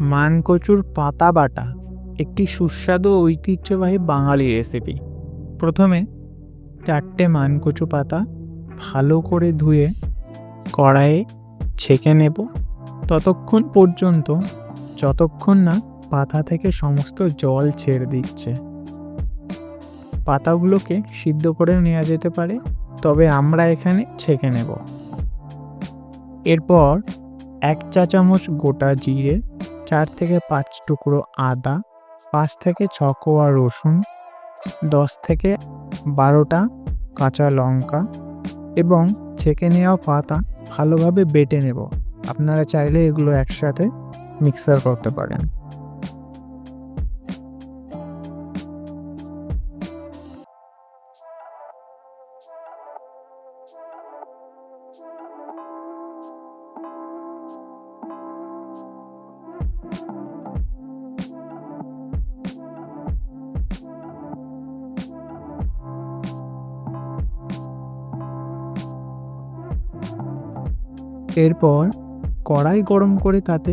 মানকচুর পাতা বাটা, একটি সুস্বাদু ঐতিহ্যবাহী বাঙালি রেসিপি প্রথমে চারটে মানকচু পাতা ভালো করে ধুয়ে কড়াইয়ে ছেঁকে নেব। ততক্ষণ পর্যন্ত, যতক্ষণ না পাতা থেকে সমস্ত জল ছেড়ে দিচ্ছে। পাতাগুলোকে সিদ্ধ করে নেওয়া যেতে পারে, তবে আমরা এখানে ছেঁকে নেব। এরপর এক চা চামচ গোটা জিরে চার থেকে পাঁচ টুকরো আদা, পাঁচ থেকে ছ কোয়া রসুন, দশ থেকে বারোটা কাঁচা লঙ্কা এবং ছেঁকে নেওয়া পাতা ভালোভাবে বেটে নেব। আপনারা চাইলে এগুলো একসাথে মিক্সার করতে পারেন। এরপর কড়াই গরম করে তাতে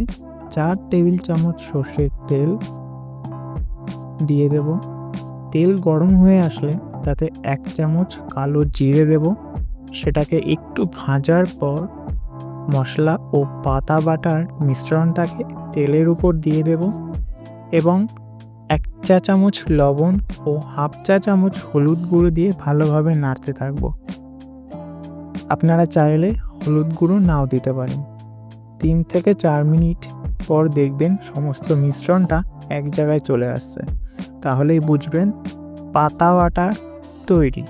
চার টেবিল চামচ সর্ষের তেল দিয়ে দেব। তেল গরম হয়ে আসলে তাতে এক চামচ কালো জিরে দেব। সেটাকে একটু ভাজার পর মশলা ও পাতা বাটার মিশ্রণটাকে তেলের উপর দিয়ে দেব এবং এক চা চামচ লবণ ও হাফ চা চামচ হলুদ গুঁড়ো দিয়ে ভালোভাবে নাড়তে থাকব। আপনারা চাইলে হলুদ গুঁড়ো নাও দিতে পারেন। তিন থেকে চার মিনিট পর দেখবেন সমস্ত মিশ্রণটা এক জায়গায় চলে আসছে। তাহলেই বুঝবেন পাতা বাটা তৈরি।